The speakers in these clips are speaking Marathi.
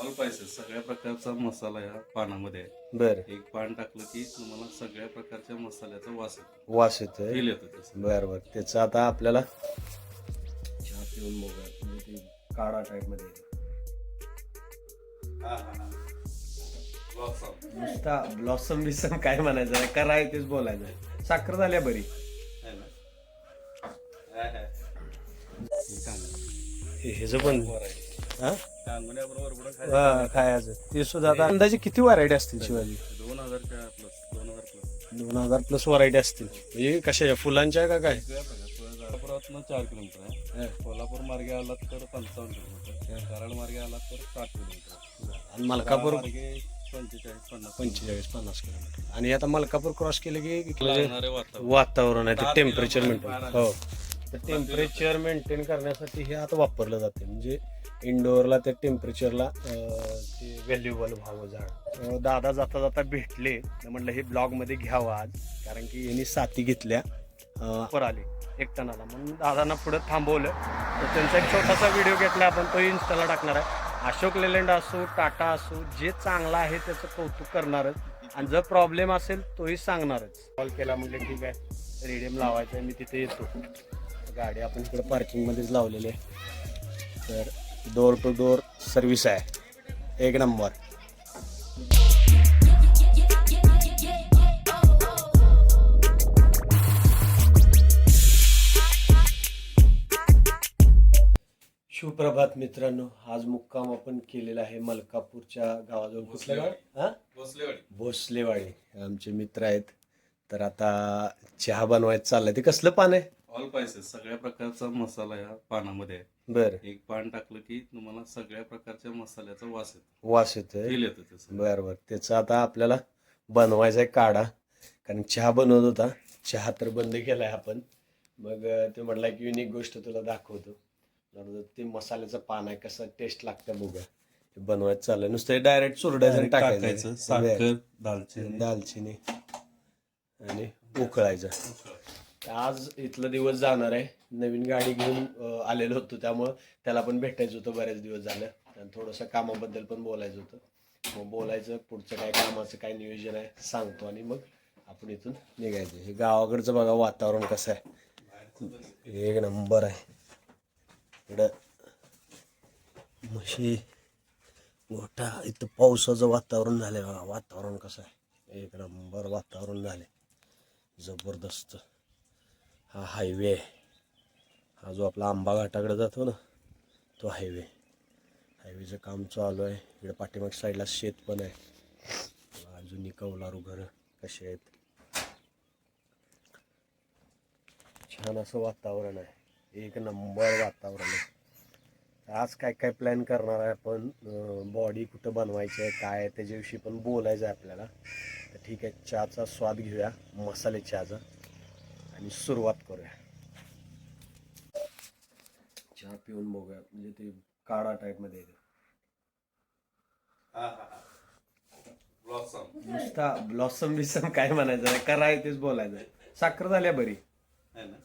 ऑल स्पायसेस सगळ्या प्रकारचा मसाला या पानामध्ये आहे. बर. एक पान टाकलं की तुम्हाला सगळ्या प्रकारच्या मसाल्याचा वास येतो. वास येतोय? फील येतो त्याचा. बर बर. त्याचं आता आपल्याला चहा पिऊन बघूया. म्हणजे ते काढा टाईपमध्ये Blossom. नुसता ब्लॉसम बिसम काय म्हणायचं नाही कराय तेच बोलायचं. साखर झाल्या बरी. है ना? आहे, आहे. हे. हे- ह्याचं पण हा? खायचं. हा, खायचं. ते सुद्धा आता अंदाजे किती व्हरायटी असतील शिवाजी? दोन हजारच्या प्लस दोन हजार प्लस दोन हजार प्लस व्हरायटी असतील. म्हणजे कशा फुलांच्या का काय? कोल्हापुरातनं चार किलोमीटर आहे. कोल्हापूर मार्गे आलात तर पंचावन्न किलोमीटर. कराड मार्गे आलात तर साठ किलोमीटर. आणि मलकापूर? मार्गे पंचेचाळीस पन्नास पंचेचाळीस पन्नास किलोमीटर. आणि आता मलकापूर क्रॉस केलं की लागणारे वातावरण. वातावरण आहे ते टेम्परेचर बारा हो. टेम्परेचर मेंटेन करण्यासाठी हे आता वापरलं जाते. म्हणजे इंडोअरला त्या टेम्परेचरला ते व्हॅल्युएबल व्हावं झाड दादा जाता जाता भेटले तर म्हटलं हे ब्लॉगमध्ये घ्यावं आज. कारण की यांनी साथी घेतल्या वर आले एक टनाला. म्हणून दादांना पुढे थांबवलं. तर त्यांचा एक छोटासा व्हिडिओ घेतला आपण तो इन्स्टाला टाकणार आहे. अशोक लेलंड असो टाटा असो जे चांगलं आहे त्याचं कौतुक करणारच. आणि जर प्रॉब्लेम असेल तोही सांगणारच. कॉल केला म्हणजे ठीक आहे रेडियम लावायचा आहे मी तिथे येतो. गाडी आपण इकडे पार्किंगमध्येच लावलेली आहे. तर डोर टू डोर सर्व्हिस आहे. एक नंबर. सुप्रभात मित्रांनो आज मुक्काम आपण केलेला आहे मलकापूरच्या गावाजवळ. हा? भोसलेवाडी. भोसलेवाडी. आमचे मित्र आहेत. तर आता चहा बनवायचं चाललंय. ते कसलं पान आहे? ऑल स्पायसेस सगळ्या प्रकारचा मसाला या पानामध्ये आहे. बर. एक पान टाकलं की तुम्हाला सगळ्या प्रकारच्या मसाल्याचा वास येतो. वास येतोय? येतो त्याचा. बर बर. त्याचं आता आपल्याला बनवायचा आहे काढा. कारण चहा बनवत होता. चहा तर बंद केलाय आपण. मग अं, ते म्हटलं की युनिक गोष्ट तुला दाखवतो. म्हणलं, ते मसाल्याचं पान आहे कसं टेस्ट लागतं बघा. ते बनवायचं चाललंय. नुसतं डायरेक्ट चुरडायचं टाकायचं दालचिनी. दालचिनी. आणि उकळायचं. आज इथला दिवस जाणार आहे. नवीन गाडी घेऊन आलेलो होतो. त्यामुळं त्याला पण भेटायचं होतं बरेच दिवस झालं. आणि थोडंसं कामाबद्दल पण बोलायचं होतं. मग बोलायचं पुढचं काय कामाचं काय नियोजन आहे सांगतो. आणि मग आपण इथून निघायचं. हे गावाकडचं बघा वातावरण कसं आहे. एक नंबर आहे. इकडं म्हशी मोठा इथं पावसाचं वातावरण झालंय बघा. वातावरण कसं आहे. एक नंबर वातावरण झाले जबरदस्त. हा हायवे आहे. हा जो आपला आंबा घाटाकडे जातो ना तो हायवे हायवेचं काम चालू आहे. इकडे पाठीमाग साईडला शेत पण आहे. अजूनही कौलारू घरं कसे आहेत? छान असं वातावरण आहे. एक नंबर वातावरण आहे. आज काय काय प्लॅन करणार आहे आपण? बॉडी कुठं बनवायची आहे काय आहे त्याच्याविषयी पण बोलायचं आहे आपल्याला. तर ठीक आहे चहाचा स्वाद घेऊया. मसाले चहाचा. आणि सुरुवात करूया. चहा पिऊन बघूया. म्हणजे ते काढा टाईपमध्ये येते. ब्लॉसम नुसता ब्लॉसम बिसम काय म्हणायचं नाही. कराय तेच बोलायचं. साखर झाल्या बरी. है ना?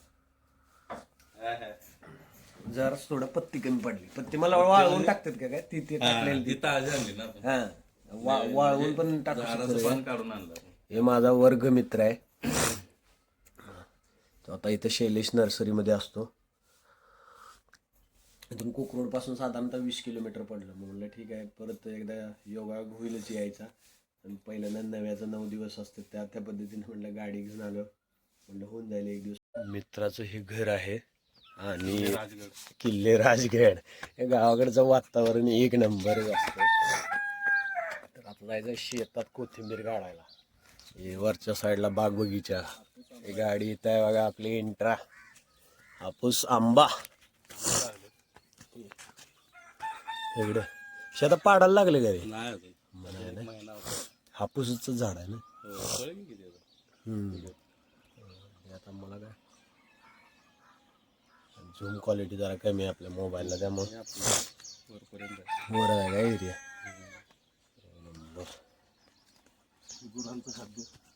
आहे, आहे. जरा थोडं पत्ती कमी पडली. पत्ती मला वाळवून टाकतात का काय? ती ती टाकलेली हा. वाळवून पण टाकू झाडाचं शकतो पान काढून आणलं. हे माझा वर्ग मित्र आहे. तो आता इथं शैलेश नर्सरीमध्ये असतो. इथून कोकरोडपासून साधारणतः वीस किलोमीटर पडलं. म्हणलं ठीक आहे परत एकदा योगा होईलच यायचा. आणि पहिल्यांदा नव्याचं नऊ दिवस असते त्या त्या पद्धतीने म्हणलं गाडी घेऊन आलो. म्हणलं होऊन जाईल एक दिवस. मित्राचं हे घर आहे आणि राजगड किल्ले राजगड. हे गावाकडचं वातावरण एक नंबर असतं तर आपला जायचं शेतात कोथिंबीर काढायला. हे वरच्या साईडला बाग बगीचा. ही गाडी इथं आहे बघा आपली इंट्रा. हापूस आंबा. इकडं. शेतात पाडायला लागले का रे? नाही. हापूसचं झाड आहे ना? हो, आता? हम्म. हे आता मला काय? झूम क्वालिटी जरा कमी आहे आपल्या मोबाईलला त्यामुळे. वर आहे का एरिया नंबर.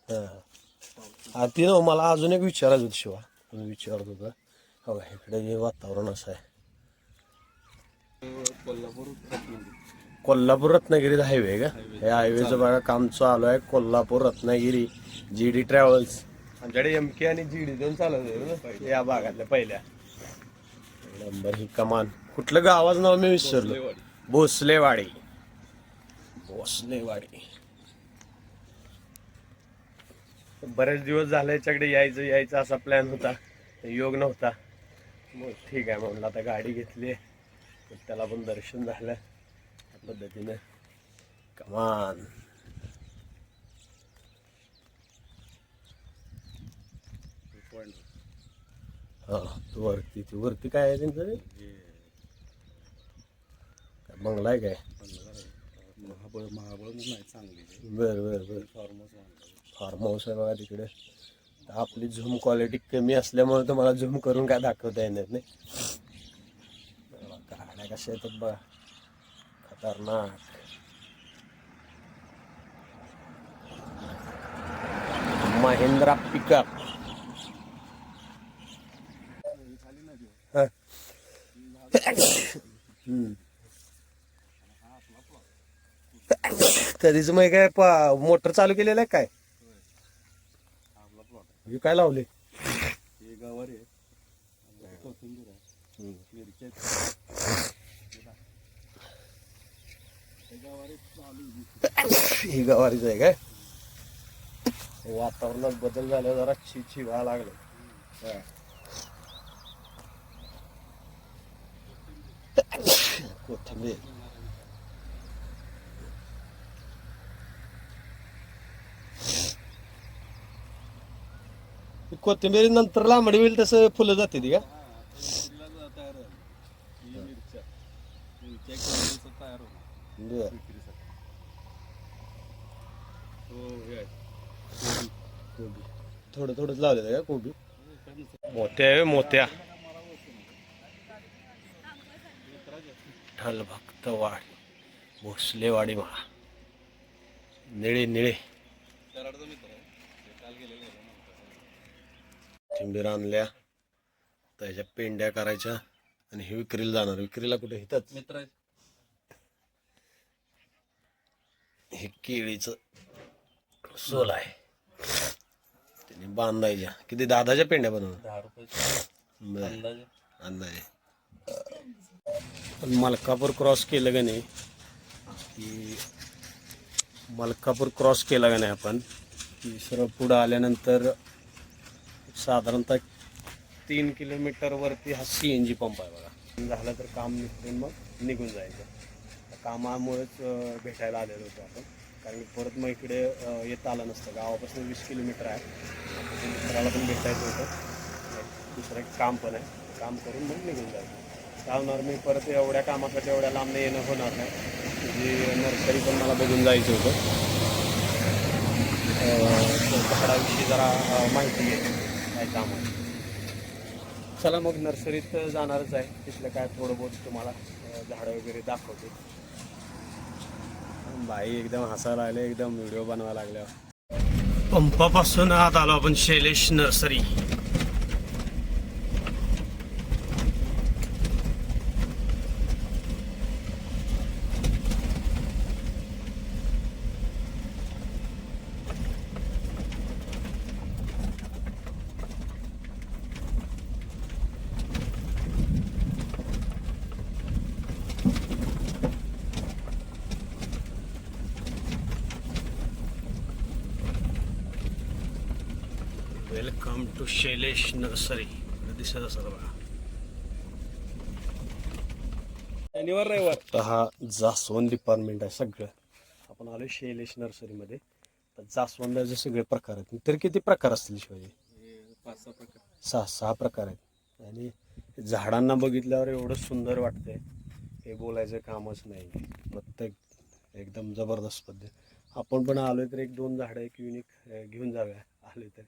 हा. आणि तिनं हो, मला अजून एक विचारायचं होतं शिवा. तुम्ही विचारत होता. हो इकडे हे वातावरण असं आहे. कोल्हापूर रत्नागिरी हायवे का? हे हायवेचं बघा काम चालू आहे. Kolhapur Ratnagiri G D travels आमच्याकडे एम के आणि जी डी दोन चालत आहे ना, या भागातल्या पहिल्या. नंबर ही कमान. कुठलं गावाचं नाव मी विसरलो. भोसलेवाडी. भोसलेवाडी. बरेच दिवस झाले याच्याकडे यायचं यायचं असा प्लॅन होता. योग नव्हता. मग ठीक आहे म्हणलं आता गाडी घेतली तर त्याला पण दर्शन झालं. त्या पद्धतीनं. कमान हा तू वरती ती वरती काय आहे त्यांचं बंगला आहे काय? महाबळ महाबळ म्हणून आहे चांगली. बर बर बर. फॉर्मच फार्म हाऊस आहे बघा तिकडे. आपली झूम क्वालिटी कमी असल्यामुळे तर मला झूम करून काय दाखवता येणार नाही. गाड्या कशा येतात बघा. खतरनाक. महिंद्रा पिकअप तरीच मग काय मोटर चालू केलेलं आहे काय? हे काय लावले? हे गावार आहे. आणि कोथिंबीर. ही गवारीच आहे काय? वातावरणात बदल झाला जरा छि छि व्हायला लागलं. कोथिंबीर. कोथिंबीर नंतर लांबडी होईल तसं फुलं जाते ती का? मिरच्या हो कोबी थोडं थोडंच लावलेलं आहे का कोबी? मोत्या आहे मोत्या. ढल भोसले भोसलेवाडी महा. निळे निळे कराडचा मित्र आहे हे काल गेलेलं आहे ना. थिंबीर आणल्या त्याच्या पेंड्या करायच्या आणि हे विक्रीला जाणार. विक्रीला कुठे? हिथंच मित्र हे केळीचं सोल आहे. त्याने बांधायच्या. किती? दादाच्या पेंड्या बरं. अंदाजे. अंदाजे. पण मलकापूर क्रॉस केलं का नाही? की मलकापूर क्रॉस केला का नाही आपण? की सरळ पुढं आल्यानंतर साधारणतः तीन किलोमीटरवरती हा सी एन जी पंप आहे बघा. झालं तर काम निघून मग निघून जायचं. कामामुळेच भेटायला आलेलो होतो आपण. कारण की परत मग इकडे येता आलं नसतं. गावापासून वीस किलोमीटर आहे. मित्राला पण भेटायचं होतं. दुसरं एक काम पण आहे. काम करून मग निघून जायचं. काय मी परत एवढ्या कामाकडे एवढ्या लांब येणं होणार नाही. जी नर्सरी पण मला बघून जायचं होतं. झाडाविषयी जरा माहिती घ्यायची काय काम आहे? चला मग नर्सरीत जाणारच आहे. तिथलं काय थोडं बहुत तुम्हाला झाडं वगैरे दाखवतो. बाई एकदम हसायला लागले एकदम व्हिडिओ बनवायला लागल्या पंपापासून आत आलो आपण Shailesh nursery. Welcome to Shailesh nursery दिसत असं बघा. शनिवार रविवार. हा जास्वंद डिपार्टमेंट आहे सगळं. आपण आलो शैलेश नर्सरीमध्ये तर जास्वंदाचे सगळे प्रकार आहेत. तर किती प्रकार असतील शिवाजी? पाच सहा प्रकार सहा सहा प्रकार आहेत. आणि झाडांना बघितल्यावर एवढं सुंदर वाटतंय. हे बोलायचं कामच नाही. प्रत्येक एकदम जबरदस्त पद्धत. आपण पण आलोय तर एक दोन झाडं एक युनिक घेऊन जाऊया. आले तर.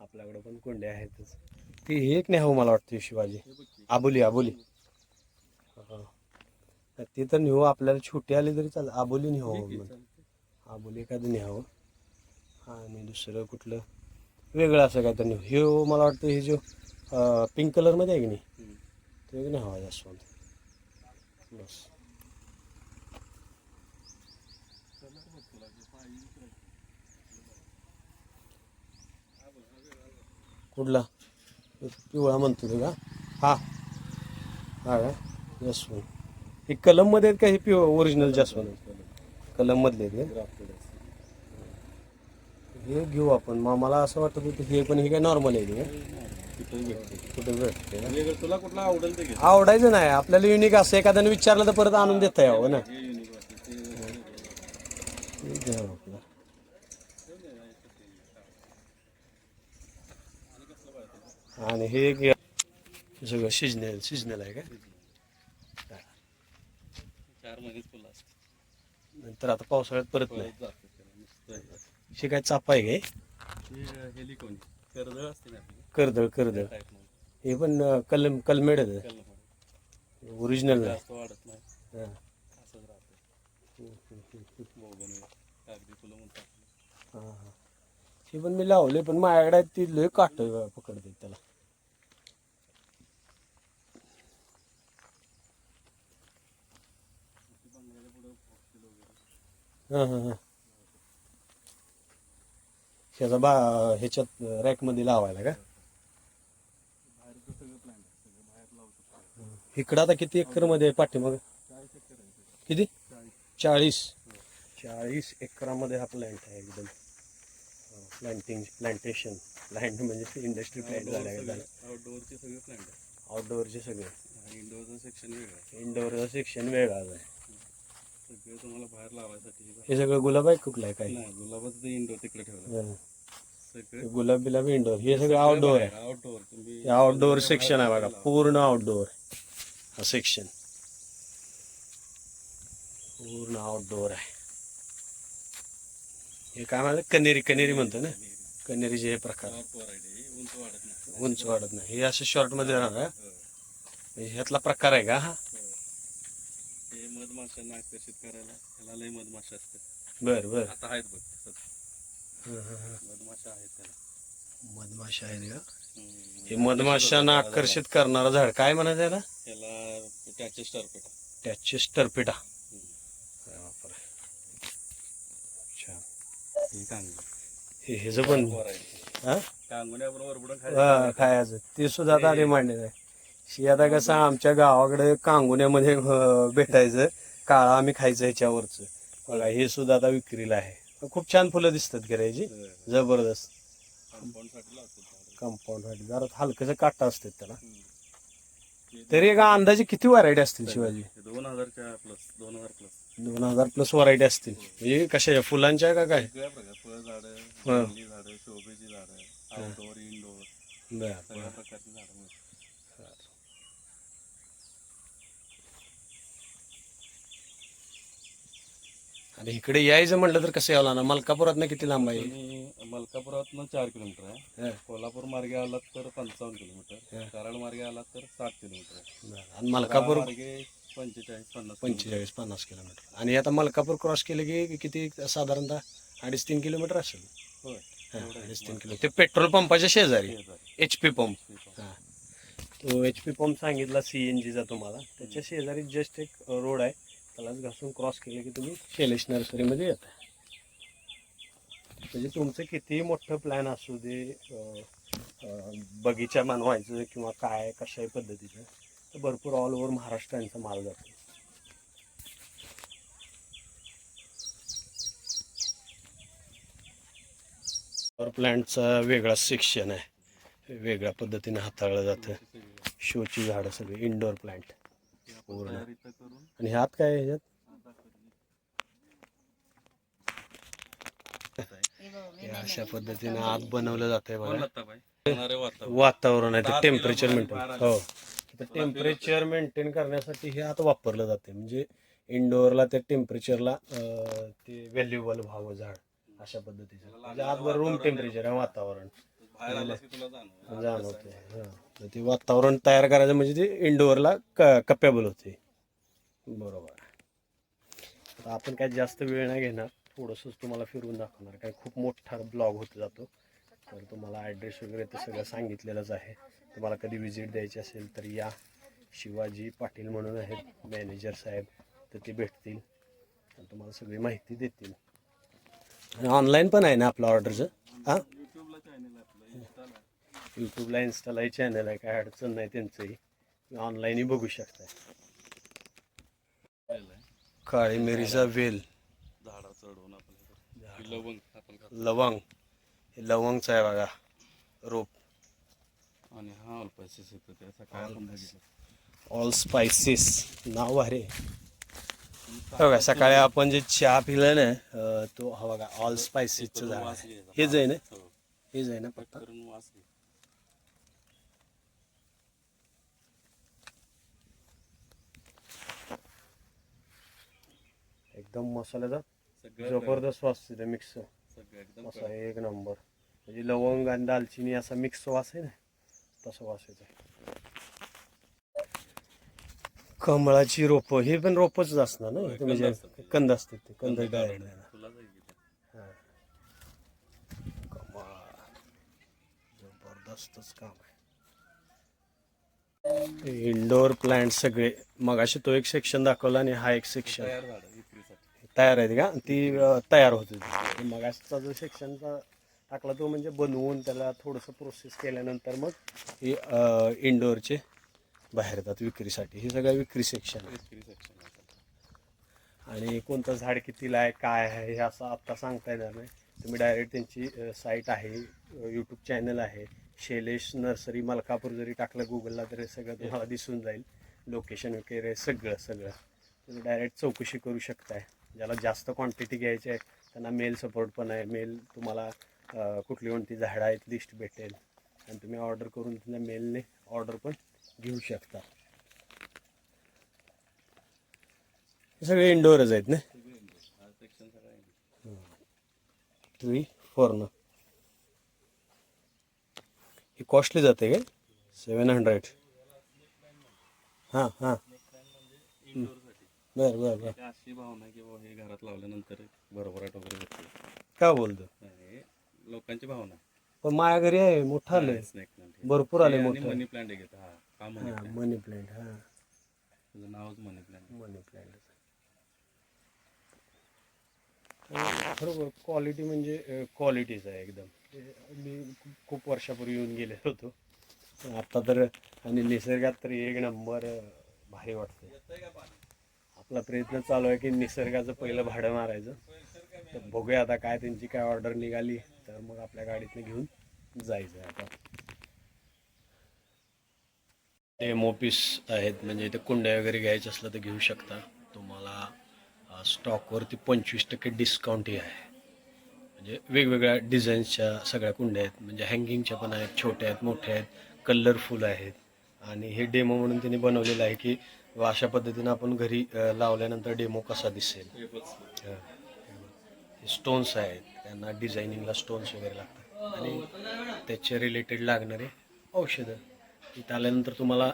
आपल्याकडं पण कोंड्या आहेतच. ती हे एक नाही हो मला वाटतं शिवाजी. हे. आबोली आबोली. हा. ते तर नेऊ आपल्याला छोटी आली तरी चालेल. आबोली नेऊ हे. आबोली एखादं न्यावं आणि दुसरं कुठलं? वेगळं असं काय तर नेऊ. हे हो, मला वाटतं हे जो पिंक कलरमध्ये आहे की नाही. ते एक नाही हवा जास्वंद बस. कुठला? पिवळा म्हणतो तो का हा. हा का? जास्वंद हे कलममध्ये आहेत का हे पिव ओरिजिनल जास्वंद कलममधले आहेत का? हे घेऊ आपण. मग मला असं वाटत होतं हे पण हे काय नॉर्मल आहे का? कुठे भेटते ना? वेगळं तुला कुठला आवडेल ते आवडायचं नाही. आपल्याला युनिक असं एखाद्याने विचारलं तर परत आणून देता यावं ना हे युनिक वाटतं ते हे घ्या आपलं. आणि हे एक सगळं सिजनल सिजनल आहे का चार महिनेच फुलं नंतर आता पावसाळ्यात परत नाही. हे. काय चापा आहे काय? कर्दळ असते ना कर्दळ. कर्दळ हे पण कलम कलमेड ओरिजिनल वाढत नाही असंच हे. पण मी लावले पण माझ्याकडे ती लय काट पकडते त्याला. हा हा हा. ह्याचा बा ह्याच्यात रॅकमध्ये लावायला का? बाहेरचं सगळं प्लॅन आहे सगळं बाहेर लावू शकतो इकडं आता किती एकरमध्ये आहे पाठीमाग. किती? चाळीस. चाळीस एकरामध्ये हा प्लॅन्ट आहे एकदम. प्लांटिंग प्लांटेशन प्लांट म्हणजे इंडस्ट्री प्लॅन्ट झाला आउटडोअरचे सगळे. प्लॅन आहे. आउटडोअरचे सगळे. इंडोअरचं सेक्शन वेगळं इंडोअरचं सेक्शन वेगळाच आहे. सगळे तुम्हाला बाहेर लावायसाठी हे हे सगळं गुलाब आहे कुठलं आहे काय? नाही गुलाबाचं ते इंडोर तिकडे ठेवलं. हं. सगळे गुलाब बिलाब इंडोर हे सगळं आउटडोअर आहे. आउटडोअर तुम्ही आउटडोअर सेक्शन आहे बघा. पूर्ण आउटडोअर हा सेक्शन पूर्ण आउटडोअर आहे. हे काय म्हणतात कनेरी कनेरी म्हणतो ना? कनेरीचे हे प्रकार. उंच वाढत नाही. हे असं शॉर्टमध्ये राहणार हो, ह्यातला प्रकार आहे का हा. मधमाशांना आकर्षित करायला ह्याला लय मधमाशा असतात. बर बर. आता आहेत बघ. हं, हं, हं. मधमाशा आहेत त्याला. मधमाशा आहेत का. हे मधमाशांना आकर्षित करणारं झाड काय म्हणायचं याला त्याला त्याचे स्टरपेट. त्याचे स्टरपिटा. छान हे हे पण खायचं ते. सुद्धा आता डिमांड आहे. आता कसं आमच्या गावाकडे कांगुण्यामध्ये भेटायचं. काळा आम्ही खायचं ह्याच्यावरचं. बघा हे सुद्धा आता विक्रीला आहे. खूप छान फुलं दिसतात गिरायची जबरदस्त. कंपाऊंडसाठी लावतो झाडं. कंपाऊंडसाठी. जरा हलकस काटा असतात त्याला. तरी एक अंदाजे किती व्हरायटी असतील शिवाजी? हे दोन हजारच्या प्लस दोन हजार प्लस दोन हजार प्लस व्हरायटी असतील. म्हणजे कशा फुलांच्या का काय? झाडं हा. शोभेची झाडं आउटडोअर इनडोअर बर सगळ्या प्रकारची झाडं. आणि इकडे यायचं म्हटलं तर कसं यावं ना मलकापुरात किती लांब आहे? आणि मलकापुरातनं चार किलोमीटर आहे. कोल्हापूर मार्गे आलात तर पंचावन्न किलोमीटर. हा. कराड मार्गे आलात तर साठ किलोमीटर आहे. आणि मलकापूर मार्गे पंचेचाळीस पन्नास पंचेचाळीस पन्नास किलोमीटर. आणि आता मलकापूर क्रॉस केलं की किती साधारणतः? अडीच तीन किलोमीटर असेल. होय. हा. अडीच तीन किलो. ते पेट्रोल पंपाच्या शेजारी. H P pump. हा. तो एच पी पंप सांगितला सी एन जीचा तुम्हाला. त्याच्या शेजारी जस्ट एक रोड आहे. त्यालाच घासून क्रॉस केलं की तुम्ही शैलेश नर्सरीमध्ये येता. म्हणजे तुमचं कितीही मोठं प्लॅन असू दे बगीचा मानवायचं किंवा काय कशाही पद्धतीचं तर भरपूर ऑल ओव्हर महाराष्ट्रांचा माल जातो. प्लॅन्टचा वेगळा सेक्शन आहे. वेगळ्या पद्धतीने हाताळलं जातं. शोची झाडं सगळी इंडोर प्लांट पूर्ण. आणि ह्यात काय आहे ह्याच्यात? हे अशा पद्धतीने आत बनवलं जातंय कोण बघा लत्ताबाई? येणारे वातावरण. आहे ते टेम्परेचर मेंटेन हो. टेम्परेचर मेंटेन करण्यासाठी हे आता वापरलं जाते म्हणजे इंडोअरला त्या टेम्परेचरला ते व्हॅल्युएबल व्हावं झाड अशा पद्धतीचं. म्हणजे आतवर रूम टेम्परेचर आहे. वातावरण. जाणवते हां. तर ते वातावरण तयार करायचं म्हणजे ते इंडोअरला क कप्प्याबल होते. बरोबर. आता आपण काय जास्त वेळ नाही घेणार. थोडंसंच तुम्हाला फिरवून दाखवणार. काय खूप मोठा ब्लॉग होत जातो. तर तुम्हाला ॲड्रेस वगैरे ते सगळं सांगितलेलंच आहे. तुम्हाला कधी व्हिजिट द्यायची असेल तर या. शिवाजी पाटील म्हणून आहेत मॅनेजर साहेब. तर ते भेटतील. आणि तुम्हाला सगळी माहिती देतील. आणि ऑनलाईन पण आहे ना आपलं ऑर्डरचं हां? युट्यूबला इन्स्टालाही चॅनल आहे काय अडचण नाही त्यांचंही. ऑनलाईनही बघू शकताय. काळी मिरीचा वेल. झाडा चढवून आपण. लवंग आपण. लवंग. हे लवंगचं आहे बघा. रोप. आणि हा अल्पायसेस येतो त्याचा काय ऑल स्पायसेस नाव आहे बघा सकाळी आपण जे चहा पिलं ना तो हा बघा ऑल स्पायसेसचं झाड. हेच आहे ना? हो. हेच आहे ना पत्ता करून वास घे. एकदम मसाल्याचा जबरदस्त वास तिथे मिक्स असा एक नंबर. म्हणजे लवंग आणि दालचिनी असा मिक्स वास आहे ना तसा वास येतो कमळाची रोपं हे पण रोपच असणार ना? म्हणजे कंद असतात. ते. कंद जबरदस्तच काम आहे. इंडोर प्लांट सगळे. मगाशी तो एक सेक्शन दाखवला आणि हा एक सेक्शन तयार तयार आहेत का? ती अं, तयार होते. मगाशचा जो सेक्शनचा टाकला तो म्हणजे बनवून त्याला थोडंसं प्रोसेस केल्यानंतर मग हे इंडोरचे बाहेर येतात विक्रीसाठी. हे सगळं विक्री सेक्शन विक्री सेक्शन आणि कोणतं झाड कितीला आहे काय आहे हे असं आत्ता सांगता येणार नाही. तुम्ही डायरेक्ट त्यांची साईट आहे यूट्यूब चॅनल आहे. शैलेश नर्सरी मलकापूर जरी टाकलं गुगलला तर सगळं तुम्हाला दिसून जाईल. लोकेशन वगैरे सगळं सगळं. तुम्ही डायरेक्ट चौकशी करू शकताय. ज्याला जास्त क्वांटिटी घ्यायची आहे त्यांना मेल सपोर्ट पण आहे. मेल तुम्हाला कुठली कोणती झाडं आहेत लिस्ट भेटेल. आणि तुम्ही ऑर्डर करून त्यांना मेलने ऑर्डर पण घेऊ शकता. सगळे इंडोरच आहेत ना? थ्री फोर ना ही कॉस्टली जाते काय? सेवन हंड्रेड हां हां. बरं बरं बरं. एक अशी भावना आहे की बाबा हे घरात लावल्यानंतर भरभराट वगैरे होते. काय बोलतो? हे लोकांची भावना पण माझ्या घरी आहे मोठं आलंय. भरपूर आले मोठं. मनी प्लांट घेत हा हा मनी प्लांट मनी प्लांट हाँ. तुझं नावच मनी प्लांट मनी प्लांट बरोबर क्वालिटी म्हणजे क्वालिटीच आहे एकदम. ते मी खूप- खूप वर्षापूर्वी येऊन गेले होतो. आता तर आणि निसर्गात तर एक नंबर अं, भारी वाटतं आपला प्रयत्न चालू आहे की निसर्गाचं पहिलं भाडं मारायचं. तर बघूया आता काय त्यांची काय ऑर्डर निघाली तर मग आपल्या गाडीतनं घेऊन जायचं आता. डेमो पीस आहेत म्हणजे इथे कुंड्या वगैरे घ्यायचं असलं तर घेऊ शकता. तुम्हाला स्टॉकवरती पंचवीस टक्के डिस्काउंटही आहे. म्हणजे वेगवेगळ्या डिझाईन्सच्या सगळ्या कुंड्या आहेत. म्हणजे हँगिंगच्या पण आहेत छोट्या आहेत मोठ्या आहेत कलरफुल आहेत. आणि हे डेमो म्हणून त्यांनी बनवलेलं आहे की अशा पद्धतीनं आपण घरी लावल्यानंतर डेमो कसा दिसेल. स्टोन्स आहेत. त्यांना डिझायनिंगला स्टोन्स वगैरे लागतात. आणि त्याचे रिलेटेड लागणारे औषधं. इथं आल्यानंतर तुम्हाला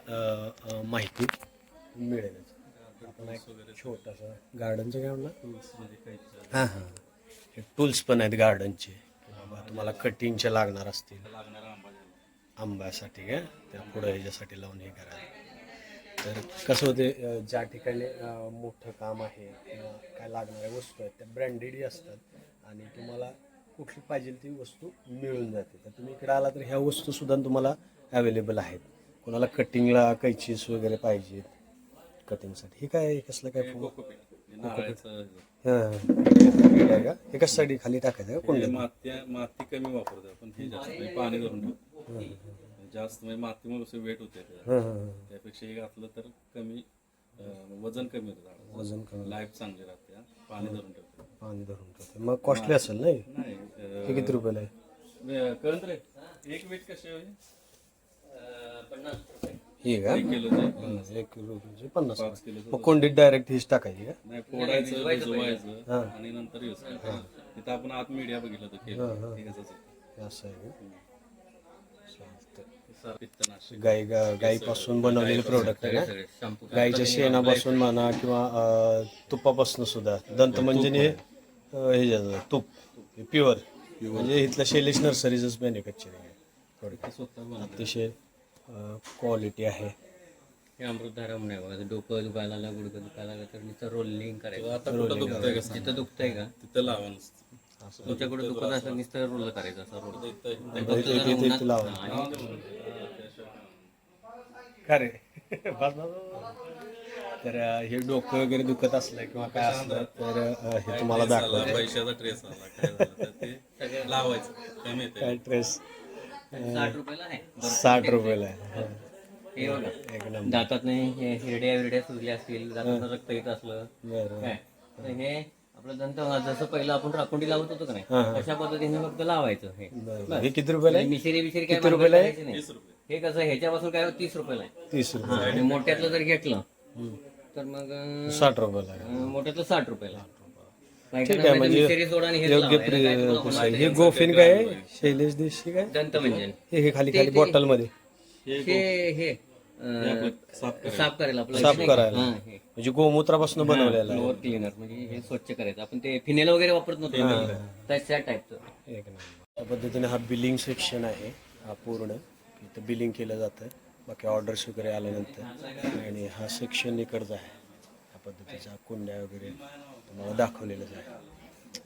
माहिती मिळेल आपण एक छोटासा गार्डनचं काय म्हणलं? हां हां. हे टूल्स पण आहेत गार्डनचे बाबा तुम्हाला कटिंगचे लागणार असतील. आंब्यासाठी काय त्या पुढं ह्याच्यासाठी लावून हे करायला तर कसं होते ज्या ठिकाणी मोठं काम आहे किंवा काय लागणाऱ्या वस्तू आहेत त्या ब्रँडेडही असतात आणि तुम्हाला कुठली पाहिजे ती वस्तू मिळून जाते. तर तुम्ही इकडे आला तर ह्या वस्तूसुद्धा तुम्हाला अवेलेबल आहेत. कोणाला कटिंगला कैचीस वगैरे पाहिजेत कटिंगसाठी हे काय कसलं काय. हे हां का हे कशासाठी खाली टाकायचं का कुंड्यात माती माती कमी वापरतो पण हे जास्त पाणी जास्त म्हणजे मातीमुळे कसं वेट होते. त्याला. हां हां हां. त्यापेक्षा हे घातलं तर कमी अं, वजन कमी होतं झाडाचं. वजन कमी लाईफ चांगली राहते हा. पाणी धरून ठेवतो. पाणी धरून ठेवते. मग कॉस्टली असेल नाही? नाही हे किती रुपयाला आहे? अं, रे. एक वेट कसे हे का? एक पन्नास. एक रुपयाचे पन्नास पाच किलोचं मग कोंडीत डायरेक्ट हीच टाकायची का? नाही फोडायचं भिजवायचं आणि नंतर यूज करायचं. तिथं आपण आत मीडिया बघितलं होतं केलं हे. हे. असं आहे का? गाई गाईपासून बनवलेले प्रोडक्ट आहे ना? गाईच्या शेणापासून म्हणा किंवा तुपापासून सुद्धा. दंतमंजनी हे अं, हे तूप. प्युअर. म्हणजे इथलं शैलेश नर्सरीचंच मॅन्युफॅक्चरिंग आहे. प्रोडक्ट. अतिशय क्वालिटी आहे. हे अमृतधारा म्हणे बघा. डोकं दुखायला लागलं गुडकं दुखायला लागलं तर रोलिंग करायचं. आता दुखतंय का? तिथं दुखतंय का? तिथं लावा नुसतं. तुमच्याकडे दुखत असलं नुसतं रोल करायचं असं रोल इथे- इथे- इथे- इथे लावा. का रे? बस बस, बस. तर हे डोकं वगैरे दुखत असलं किंवा काय असलं तर हे तुम्हाला दाखवतो. पैशाचा ट्रेस आला लावायचं कमी काय ट्रेस साठ रुपयाला आहे. साठ रुपयाला आहे. हं. दातात नाही हे हिरड्या विरड्या सुजल्या असतील दातात रक्त येत असलं. काय? हे आपलं दंत जसं पहिलं आपण राखुंडी लावत होतो का हा, नाही हा. तशा पद्धतीने फक्त लावायचं हे. बरं हे किती रुपयाला आहे? मिशिरी बिशिरी काय किती रुपयाला आहे? नाही. हे कसं ह्याच्यापासून काय? तीस रुपयाला आहे. तीस रुपये हा, आणि मोठ्यातलं जर घेतलं हं. तर मग अं, साठ रुपयाला आहे. अं, मोठ्यातलं साठ रुपयाला काही ठीक जणांना आहे म्हणजे मिसरी सोडा आणि हेच योग्य लावायला काय तुम्हाला प्रि- होणार हे गोफिन काय आहे? शैलेश देशी काय? दंतमंजन. हे हे खाली ते- खाली बॉटलमध्ये हे हे. साफ करायला. आपलं साफ? करायला. म्हणजे गोमूत्रापासून बनवलेला आहे. फ्लोअर क्लीनर म्हणजे हे स्वच्छ करायचं. आपण ते फिनेल वगैरे वापरत नव्हतो तशा टाईपचं एक त्या पद्धतीने हा बिलिंग सेक्शन आहे हा पूर्ण. इथं बिलिंग केलं जातं. बाकी ऑर्डर्स वगैरे आल्यानंतर. आणि हा सेक्शन इकडचा आहे. ह्या पद्धतीचा कुंड्या वगैरे तुम्हाला दाखवलेलंच आहे.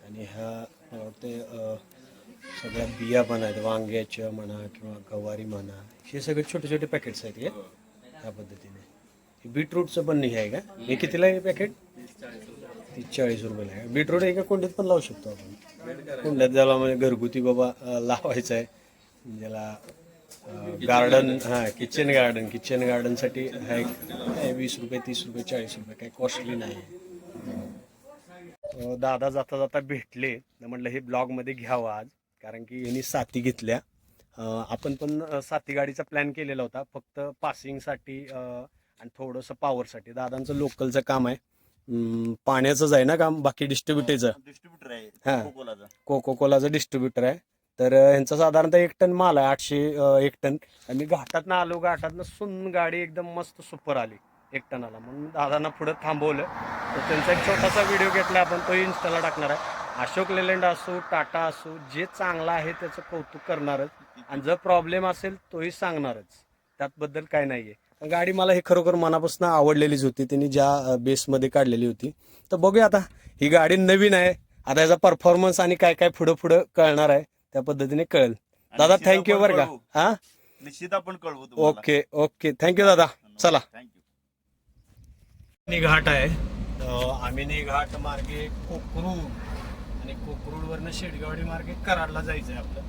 आणि ह्या मला वाटते सगळ्या बिया पण आहेत वांग्याच्या म्हणा किंवा गवारी म्हणा हे सगळे छोटे छोटे पॅकेट्स आहेत हे. ह्या पद्धतीने. बीटरूटचं पण नाही आहे का? हे कितीला आहे पॅकेट तीस चाळीस रुपयाला आहे. बीटरूट एका कोंड्यात पण लावू शकतो आपण. कुंड्यात ज्याला म्हणजे घरगुती बाबा लावायचं आहे ज्याला गार्डन हां किचन गार्डन किचन गार्डनसाठी हा एक वीस रुपये तीस रुपये चाळीस रुपये काही कॉस्टली नाही. दादा जाता जाता भेटले. तर म्हटलं हे ब्लॉगमध्ये घ्यावं आज कारण की यांनी साथी घेतल्या. आपण पण साथी गाडीचा प्लॅन केलेला होता. फक्त पासिंगसाठी आणि थोडंसं पॉवरसाठी दादांचं लोकलचं काम आहे. पाण्याचंच आहे ना काम? बाकी डिस्ट्रीब्युटेचं डिस्ट्रीब्युटर आहे. हा. कोको कोलाचं डिस्ट्रीब्युटर आहे. तर यांचा साधारणतः एक टन माल आहे आठशे एक टन. आणि घाटातनं आलो घाटातनं सुन गाडी एकदम मस्त सुपर आली एक टनाला. म्हणून दादांना पुढं थांबवलं. तर त्यांचा एक छोटासा व्हिडिओ घेतला आपण तोही इन्स्टाला टाकणार आहे. अशोक लेलंड असो टाटा असो जे चांगलं आहे त्याचं कौतुक करणारच. आणि जर प्रॉब्लेम असेल तोही सांगणारच. त्याबद्दल काय नाही आहे गाडी मला हे खरोखर मनापासून आवडलेलीच होती. त्यांनी ज्या बेसमध्ये काढलेली होती. तर बघूया आता. ही गाडी नवीन आहे. आता याचा परफॉर्मन्स आणि काय काय पुढं पुढं कळणार आहे. त्या पद्धतीने कळेल. दादा थँक्यू बरं का. हा? निश्चित आपण कळवू तुम्हाला. ओके ओके थँक्यू दादा. चला. थँक्यू घाट आहे. आम्ही घाट मार्गे कोकरूड आणि कोकरूडवरनं शेडगावडी मार्गे कराडला जायचं आहे आपलं.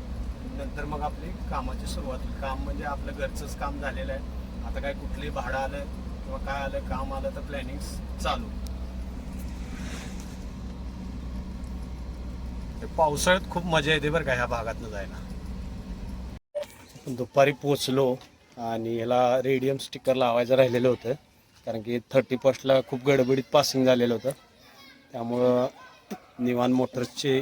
नंतर मग आपली कामाची सुरुवात. काम म्हणजे आपलं घरचंच काम झालेलं आहे. आता काय कुठलंही भाडं आलं किंवा काय आलं काम आलं तर प्लॅनिंग चालू. ते पावसाळ्यात खूप मजा येते बरं का ह्या भागातनं जायला. दुपारी पोचलो आणि ह्याला रेडियम स्टिकर लावायचं राहिलेलं होतं. कारण की थर्टी फर्स्टला खूप गडबडीत पासिंग झालेलं होतं. त्यामुळं निवान मोटर्सचे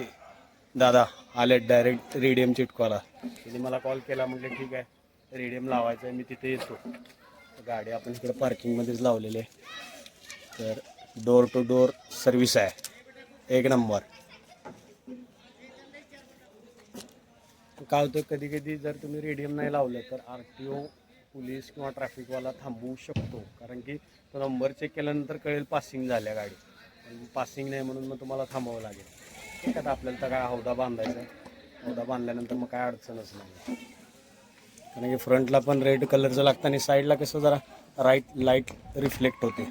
दादा आले डायरेक्ट रेडियम चिटकवाला त्यांनी मला कॉल केला म्हटलं ठीक आहे रेडियम लावायचं आहे मी तिथे येतो. गाडी आपण इकडे पार्किंगमध्येच लावलेली आहे. तर डोर टू डोर सर्विस आहे. एक नंबर. काय होतं कधी कधी जर तुम्ही रेडियम नाही लावलं तर आर टी ओ पोलीस किंवा ट्रॅफिकवाला थांबवू शकतो. कारण की तो नंबर चेक केल्यानंतर कळेल पासिंग झाल्या गाडी पासिंग नाही म्हणून मग तुम्हाला थांबावं लागेल. ठीक आहे आपल्याला तर काय हौदा बांधायचा आहे. हौदा बांधल्यानंतर मग काय अडचणच नाही. कारण की फ्रंटला पण रेड कलरचं लागतं आणि साईडला कसं जरा राईट लाइट रिफ्लेक्ट होते.